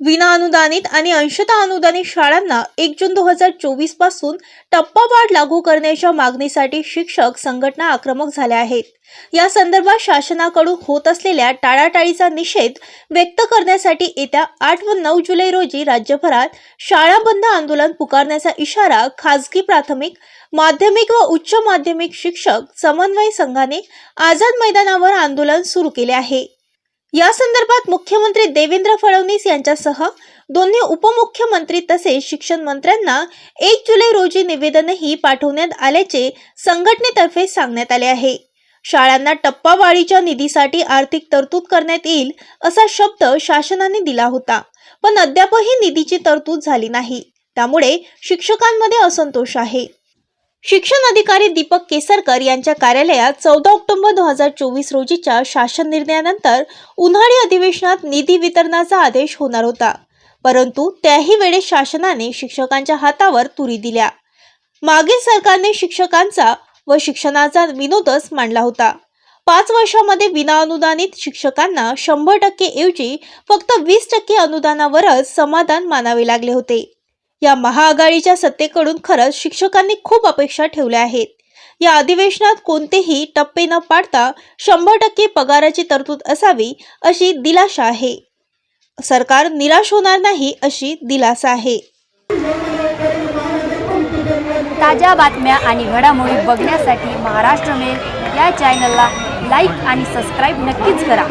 विना अनुदानित आणि अंशतः अनुदानित शाळांना एक जून दोन हजार चोवीसपासून टप्पावाढ लागू करण्याच्या मागणीसाठी शिक्षक संघटना आक्रमक झाल्या आहेत. या संदर्भात शासनाकडून होत असलेल्या टाळाटाळीचा निषेध व्यक्त करण्यासाठी येत्या आठ व नऊ जुलै रोजी राज्यभरात शाळा बंद आंदोलन पुकारण्याचा इशारा खासगी प्राथमिक माध्यमिक व उच्च माध्यमिक शिक्षक समन्वय संघाने आझाद मैदानावर आंदोलन सुरू केले आहे. या संदर्भात मुख्यमंत्री देवेंद्र फडणवीस यांच्यासह दोन्ही उपमुख्यमंत्री तसेच शिक्षण मंत्र्यांना एक जुलै रोजी निवेदनही पाठवण्यात आल्याचे संघटनेतर्फे सांगण्यात आले आहे. शाळांना टप्पावाळीच्या निधीसाठी आर्थिक तरतूद करण्यात येईल असा शब्द शासनाने दिला होता पण अद्यापही निधीची तरतूद झाली नाही. त्यामुळे शिक्षकांमध्ये असंतोष आहे. शिक्षण अधिकारी दीपक केसरकर यांच्या कार्यालयात चौदा ऑक्टोबर दोन हजार चोवीस रोजीच्या शासन निर्णयानंतर उन्हाळी अधिवेशनात निधी वितरणाचा आदेश होणार होता. परंतु त्याही वेळेस शासनाने शिक्षकांच्या हातावर तुरी दिल्या. मागील सरकारने शिक्षकांचा व शिक्षणाचा विनोदच मांडला होता. पाच वर्षामध्ये विनाअनुदानित शिक्षकांना शंभर टक्के ऐवजी फक्त वीस टक्के अनुदानावरच समाधान मानावे लागले होते. या महाआघाडीच्या सत्तेकडून खरंच शिक्षकांनी खूप अपेक्षा ठेवल्या आहेत. या अधिवेशनात कोणतेही टप्पे न पाडता शंभर टक्के पगाराची तरतूद असावी अशी दिलाशा आहे. सरकार निराश होणार नाही अशी दिलासा आहे. ताज्या बातम्या आणि घडामोडी बघण्यासाठी महाराष्ट्र मेल या चॅनलला लाईक आणि सबस्क्राईब नक्कीच करा.